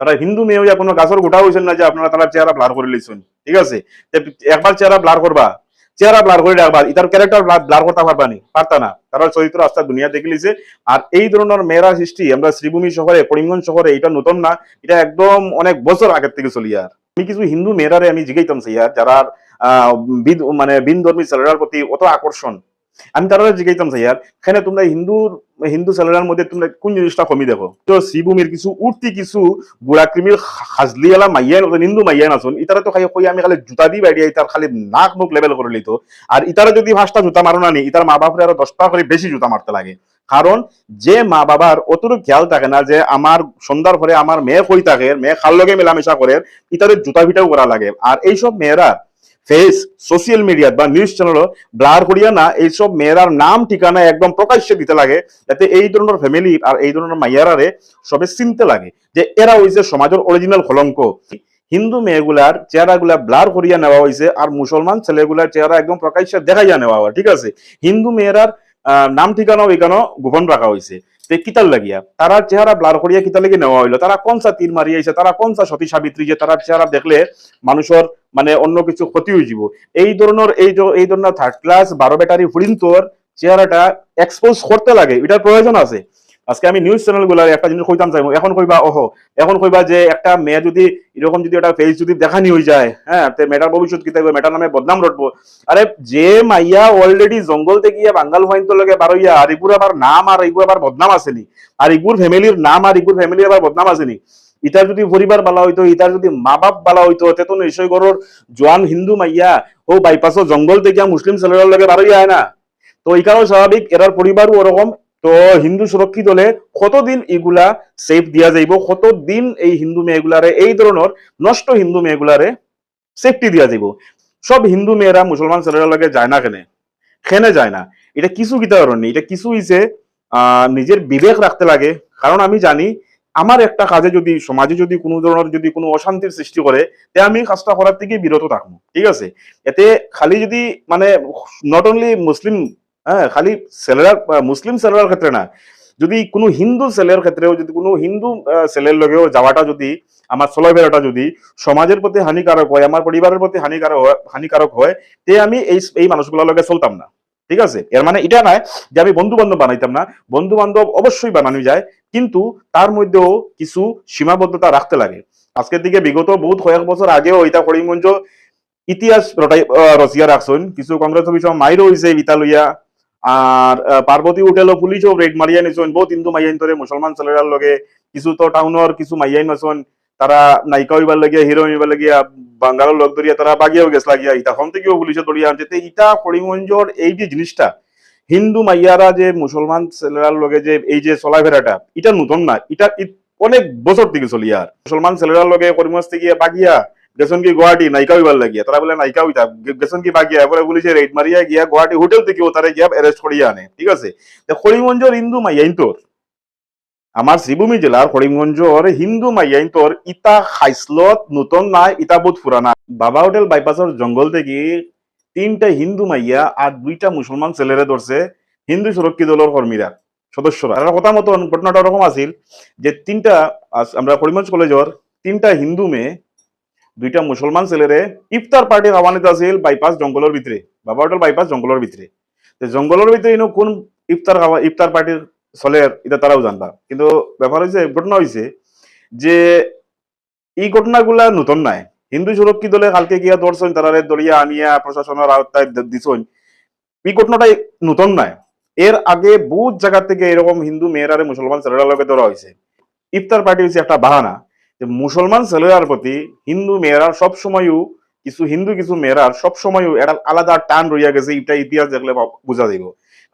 তারা হিন্দু মেয়ে হইয়া কোনো গাছর গোটা হয়েছেন না যে আপনারা তারা চেহারা ব্লার করে লইছেন। ঠিক আছে? একবার চেহারা ব্লার করবা। চেহারা ব্লার করে রাখবা। ইতার ক্যারেক্টার ব্লার করতে পারবা নি। পারতা না। তারা চরিত্র আস্তা দুনিয়া দেখে লিছে। আর এই ধরনের মেয়েরা সৃষ্টি, আমরা শ্রীভূমি শহরে, করিমগঞ্জ শহরে, এটা নতুন না। এটা একদম অনেক বছর আগের থেকে চলি আর। আমি কিছু হিন্দু মেয়েরারে আমি জিগাইতাম ইয়ার, যারা মানে বিন ধর্মী ছেলেরার প্রতি অত আকর্ষণ। আমি তারা জিগাইতাম ইয়ার, এখানে তোমরা হিন্দুর হিন্দু ছেলেরার মধ্যে তোমরা কোন জিনিসটা কমি দেখো? তো শ্রীভূমির কিছু উঠতি কিছু বুড়াকৃমির হাজলিয়ালা মাইয়ান হিন্দু মাইয়ান আছেন, ইতারা তো খাই কই আমি খালি জুতা দি বাইরে ইতার খালি নাক মুখ লেভেল করে লিতো আর ইতারা যদি পাঁচটা জুতা মারো না নি, ইতার মা বাপরে আরও দশটা করে বেশি জুতা মারতে লাগে। কারণ যে মা বাবার অতটুকু খেয়াল থাকে না যে আমার সন্ধ্যার পরে আমার মেয়ে কই থাকে, মেয়ে খাল লগে মেলামেশা করে ইতাদের জুতা ভিটাও করা লাগে। আর এইসব মেয়েরা ফেস সোশ্যাল মিডিয়া বা নিউজ চ্যানেল ব্লার করিয়া না, এইসব মেয়েরার নাম, ঠিকানা একদম প্রকাশ্যে দিতে লাগে, যাতে এই ধরনের ফ্যামিলি আর এই ধরনের মাইয়ারারে সবে চিনতে লাগে যে এরা হইছে সমাজের অরিজিনাল কলঙ্ক। হিন্দু মেয়েগুলার চেহারাগুলা ব্লার করিয়া নেওয়া হয়েছে আর মুসলমান ছেলেগুলার চেহারা একদম প্রকাশ্যে দেখাইয়া নেওয়া হয়, ঠিক আছে? হিন্দু মেয়েরার নাম ঠিকানাও এখানেও গোপন রাখা হয়েছে তে কিতার লাগিয়া, তারা চেহারা ব্লার করিয়া কিতা লাগি নেওয়া হইল। তারা কোন সা তীর মারিয়াছে তারা কোন সা সতী সাবিত্রী যে তারা চেহারা দেখলে মানুষের মানে অন্য কিছু ক্ষতি হয়ে যাব। এই ধরনের, এই জ- এই ধরনের থার্ড ক্লাস বারো ব্যাটারি ফুরিন্তর চেহারাটা এক্সপোজ করতে লাগে, এটার প্রয়োজন আছে। আজকে আমি নিউজ চ্যানেলগুলার একটা জিনিস কইতাম চাইব এখন কইবা, ওহো, এখন কইবা যে একটা মেয়ে যদি, এরকম যদি একটা ফেস যদি দেখানি হয়ে যায় হ্যাঁ তে মেটার ভবিষ্যৎ কি থাকবে মেটার নামে বদনাম রটবো। আরে, যে মাইয়া অলরেডি জঙ্গল থেকে গিয়া বাঙ্গাল ফাইন লগে বারইয়া আর এগুর আবার নাম আর এগুর আবার বদনাম আসেনি। আর এগুর ফ্যামিলির নাম আর এগুর ফ্যামিলির আবার বদনাম আসেনি। ইটার যদি পরিবার বালা হইতো ইটার যদি মা বাপ বালা হইতো তে নিশ্চয় গরর জোয়ান হিন্দু মাইয়া ও বাইপাসও জঙ্গল থেকে মুসলিম ছেলের লগে বারইয়া হয় না। তো এখানেও স্বাভাবিক এরার পরিবারও ওরকম তো হিন্দু সুরক্ষিত হলে কতদিন এগুলা সেফ দিয়া যাইব? কতদিন এই হিন্দু মেয়েগুলারে এই ধরনের নষ্ট হিন্দু মেয়েগুলারে সেফটি দিয়া যাইব? সব হিন্দু মেয়েরা মুসলমান ছেলেরা লগে যায় না কেনে? খেনে যায় না? এটা কিছু কিতা কারণ এটা কিছু হইছে আহ নিজের বিবেক রাখতে লাগে। কারণ আমি জানি আমার একটা কাজে যদি, সমাজে যদি কোনো ধরনের যদি কোনো অশান্তির সৃষ্টি করে, তে আমি কাজটা করার থেকে বিরত থাকব, ঠিক আছে? এতে খালি যদি মানে নট অনলি মুসলিম হ্যাঁ খালি ছেলেরা মুসলিম ছেলের ক্ষেত্রে না, যদি কোনো হিন্দু ছেলের ক্ষেত্রেও, যদি কোনো হিন্দু ছেলের লগেও যাওয়াটা যদি, আমার চলাফেরাটা যদি সমাজের প্রতি হানিকারক হয়, আমার পরিবারের প্রতি হানিকারক হয় হানিকারক হয়, তে আমি এই এই মানুষগুলোর লগে চলতাম না। ঠিক আছে? এর মানে এটা নয় যে আমি বন্ধু বান্ধব বানাইতাম না। বন্ধু বান্ধব অবশ্যই বানানো যায়, কিন্তু তার মধ্যেও কিছু সীমাবদ্ধতা রাখতে লাগে। আজকের দিকে বিগত বহুত কয়েক বছর আগেও এটা করিমগঞ্জ ইতিহাস রচিয়া রাখছেন। কিছু কংগ্রেস অফিসর মাইরও হয়েছে ইতা লইয়া। আর পার্বতী হোটেলও পুলিশও রেড মারিয়া নিছেন। বহুত হিন্দু মাইয়াইন ধরে মুসলমান ছেলেরার লগে। কিছু তো টাউনের কিছু মাইয়াইন আছেন। তারা নায়িকা হইবার লাগিয়া হিরো হইবার লাগিয়া বাঙ্গালোর লোক ধরিয়া তারা বাগিয়াও গেছ, লাগিয়া ইটা। হন থেকেও পুলিশে ধরিয়া আনছে। ইটা করিমগঞ্জর এই যে জিনিসটা, হিন্দু মাইয়ারা যে মুসলমান ছেলেরার লগে যে এই যে চলাফেরাটা এটা নতুন না এটা অনেক বছর থেকে চলি আর মুসলমান ছেলেরার লগে করিমগঞ্জ থেকে বাগিয়া গেছন কি গুয়াহাটি নায়িকা হইবার লাগিয়া, তারা বলে নায়িকা হইতা গেছন কি বাগিয়া, এবারে পুলিশে রেড মারিয়া গিয়া গুয়াহাটি হোটেল থেকেও তারা গিয়া অ্যারেস্ট করিয়া আনে। ঠিক আছে? করিমগঞ্জর হিন্দু মাইয়া তোর আমার শ্রীভূমি জেলার করিমগঞ্জর হিন্দু মাইয়াইন তোর ইটা খাইসলত নতুন নাই, ইটা বহুত পুরানা বাবা হোটেল বাইপাসের জঙ্গল থেকে তিনটা হিন্দু মাইয়া আর দুইটা মুসলমান ছেলেরে ধরছে হিন্দু সুরক্ষিত দলের কর্মীরা সদস্যরা। তার কথা মতন ঘটনাটা ওরকম আছিল যে তিনটা আমরা করিমগঞ্জ কলেজের তিনটা হিন্দু মেয়ে, দুইটা মুসলমান ছেলেরে ইফতার পার্টি খাওয়ানিত আছিল বাইপাস জঙ্গলের ভিতরে বাবা হোটেল বাইপাস জঙ্গলের ভিতরে জঙ্গলের ভিতরে ইনো কোন ইফতার ইফতার পার্টির চলে, এটা তারাও জানবা। কিন্তু ব্যাপার হয়েছে ঘটনা হয়েছে যে এই ঘটনাগুলা নতুন নাই। হিন্দু সুরক্ষিত দলে কালকে গিয়া ধরছেন তারারে দরিয়া আনিয়া প্রশাসনের আওতায় দিছেন এই ঘটনাটাই নতুন নাই। এর আগে বহুত জায়গা থেকে এরকম হিন্দু মেয়েরারে মুসলমান ছেলেরা লগে ধরা হয়েছে ইফতার পার্টি হচ্ছে একটা বাহানা। যে মুসলমান ছেলেরার প্রতি হিন্দু মেয়েরা সব সময়ও কিছু হিন্দু, কিছু মেয়েরার সব সময়ও একটা আলাদা টান রইয়া গেছে এটা ইতিহাস দেখলে বোঝা যাইব।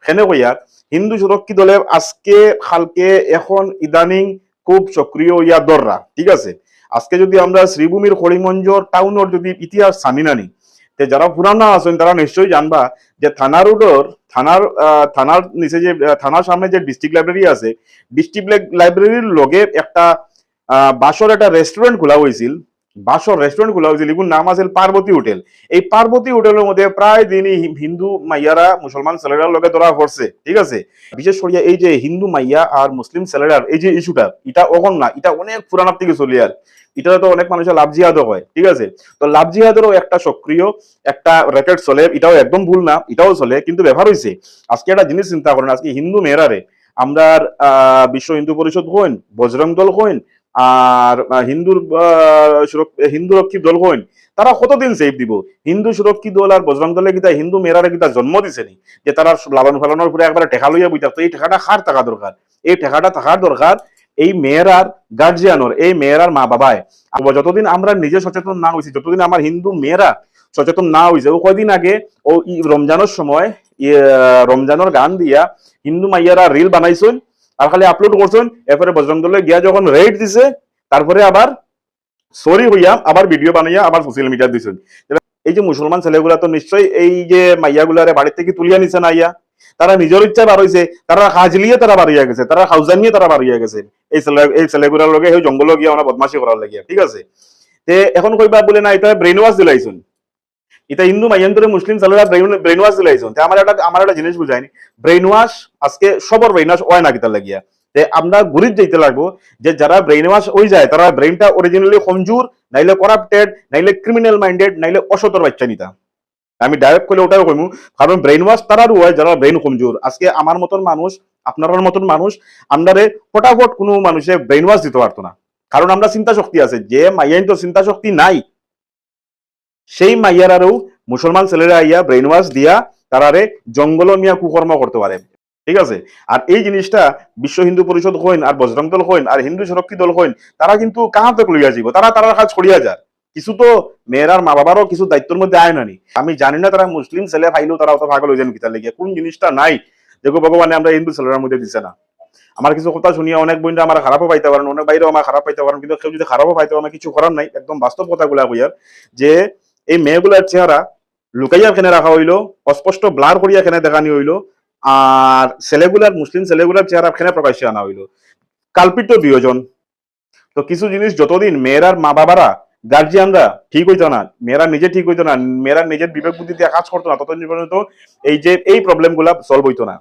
সেনে কইয়া হিন্দু সুরক্ষিত দলে আজকে, কালকে এখন ইদানিং খুব সক্রিয় ইয়া দররা, ঠিক আছে? আজকে যদি আমরা শ্রীভূমির করিমঞ্জর টাউনের যদি ইতিহাস জানি নানি, তে যারা পুরানা আছেন তারা নিশ্চয়ই জানবা যে থানা রোডর, থানার থানার নিচে যে থানার সামনে যে ডিস্ট্রিক্ট লাইব্রেরি আছে ডিস্ট্রিক্ট লাইব্রেরির লগে একটা বাসর একটা রেস্টুরেন্ট খোলা হয়েছিল। বাসর রেস্টুরেন্ট খোলা হয়েছিল এগুলোর নাম আছে পার্বতী হোটেল, এই পার্বতী হোটেলের মধ্যে প্রায় দিনই হিন্দু মাইয়ারা, মুসলমান ছেলেরার লগে ধরা পড়ছে, ঠিক আছে? বিশেষ করে এই যে হিন্দু মাইয়া আর মুসলিম ছেলেরার এই যে ইস্যুটা এটা অখন না, এটা অনেক পুরানার থেকে চলি আর। এটা তো অনেক মানুষের লাভ জিহাদও হয়, ঠিক আছে? তো লাভ জিহাদেরও একটা সক্রিয়, একটা রেকেট চলে, এটাও একদম ভুল না, এটাও চলে, কিন্তু ব্যবহার হয়েছে আজকে একটা জিনিস চিন্তা করেন, আজকে হিন্দু মেয়েরারে আমরা বিশ্ব হিন্দু পরিষদ হইন, বজরং দল হইন আর হিন্দুর হিন্দু রক্ষী দল হইন, তারা কতদিন সেফ দিব? হিন্দু সুরক্ষী দল আর বজরং দলে কিতা, হিন্দু মেয়েরারে কিতা জন্ম দিছে নি? যে তারা লালন ফালনের পরে একবারে টেকা লইয়া বইতা তো এই ঠেকাটা খার টাকা দরকার এই টাকাটা থাকার দরকার এই মেয়েরার গার্জিয়ানোর এই মেয়েরার মা বাবায় যতদিন আমরা নিজে সচেতন না হয়েছি যতদিন আমার হিন্দু মেয়েরা সচেতন না হয়েছে ও কয়দিন আগে, ও রমজানের সময় রমজানের গান দিয়া হিন্দু মাইয়ারা রিল বানাইছেন আর খালি আপলোড করছেন, এরপরে বজরং দলে গিয়া যখন রেড দিছে, তারপরে আবার সরি হইয়া আবার ভিডিও বানাইয়া আবার সোশ্যাল মিডিয়া দিছেন। এই যে মুসলমান ছেলেগুলা তো নিশ্চয়ই এই যে মাইয়াগুলারে বাড়ির থেকে তুলিয়া নিছে না ইয়া তারা নিজের ইচ্ছা বার হয়েছে তারা হাজলিয়ে তারা বাড়িয়া গেছে, তারা হাউজা নিয়ে তারা বাড়িয়া গেছে। এই ছেলে, এই ছেলেগুলার লগে সেই জঙ্গল গিয়া ওনা বদমাশি করার লাগিয়া, ঠিক আছে? তে এখন কইবা বলে না, এটা ব্রেন ওয়াশ দিলাইছুন। এটা হিন্দু মাইয়ান্তরে মুসলিম ছেলেরা ব্রেন ওয়াশ দিলাইছুন তে আমার একটা আমার একটা জিনিস বুঝায়নি ব্রেন ওয়াশ আজকে সবর ব্রেন ওয়াশ হয় না কিতা লাগিয়া। তে আমরা গুরিত যাইতে লাগবো যে যারা ব্রেন ওয়াশ হয়ে যায়, তারা ব্রেনটা অরিজিনালি কমজোর, নাইলে করাপ্টেড নাইলে ক্রিমিনাল মাইন্ডেড নাইলে অসতর বাচ্চা নিতা। আমি ডাইরেক্ট করলে ওটাও কইমু, কারণ ব্রেন ওয়াশ তারারও হয় যারা ব্রেন কমজোর। আজকে আমার মতন মানুষ, আপনার মতন মানুষ, আমরারে ফটাফট কোনো মানুষে ব্রেন ওয়াশ দিতে পারতো না। কারণ আমরা চিন্তা শক্তি আছে, যে মাইয়াইন তো চিন্তা শক্তি নাই। সেই মাইয়ারারও মুসলমান ছেলেরা আইয়া ব্রেন ওয়াশ দিয়া তারারে জঙ্গল মিয়া কুকর্ম করতে পারে ঠিক আছে? আর এই জিনিসটা বিশ্ব হিন্দু পরিষদ হইন আর বজরং দল হইন আর হিন্দু সুরক্ষী দল হইন তারা কিন্তু কাহা থেকে লইয়া যাব তারা তারা কাজ করিয়া যায় কিছু তো মেয়েরার মা বাবারও কিছু দায়িত্বের মধ্যে আয় নানি। আমি জানি না তারা মুসলিম ছেলে ফাইলেও তারা অত ভাগল হয়ে যান কিতার লেগে কোন জিনিসটা নাই? দেখো ভগবানে আমরা হিন্দু ছেলের মধ্যে দিছে না। আমার কিছু কথা শুনিয়া অনেক বন্ধু আমার খারাপও পাইতে পারেন অনেক বাইরেও আমার খারাপ পাইতে পারেন কিন্তু কেউ যদি খারাপও পাইতে পারে কিছু করার নাই। একদম বাস্তব কথাগুলা কইয়ার যে এই মেয়েগুলার চেহারা লুকাইয়া খেনে রাখা হইল, অস্পষ্ট ব্লার করিয়া খেনে দেখানি হইল, আর ছেলেগুলার, মুসলিম ছেলেগুলার চেহারা খেনে প্রকাশ্যে আনা হইল। কাল্পিত দুইজন তো কিছু জিনিস যতদিন মেয়েরার মা বাবারা গার্জিয়ানরা ঠিক হইতো না, মেয়েরা নিজে ঠিক হইতো না, মেয়েরা নিজের বিবেক বুদ্ধি দিয়ে কাজ করতো না, ততদিন পর্যন্ত এই যে, এই প্রবলেমগুলা সলভ হইতো না।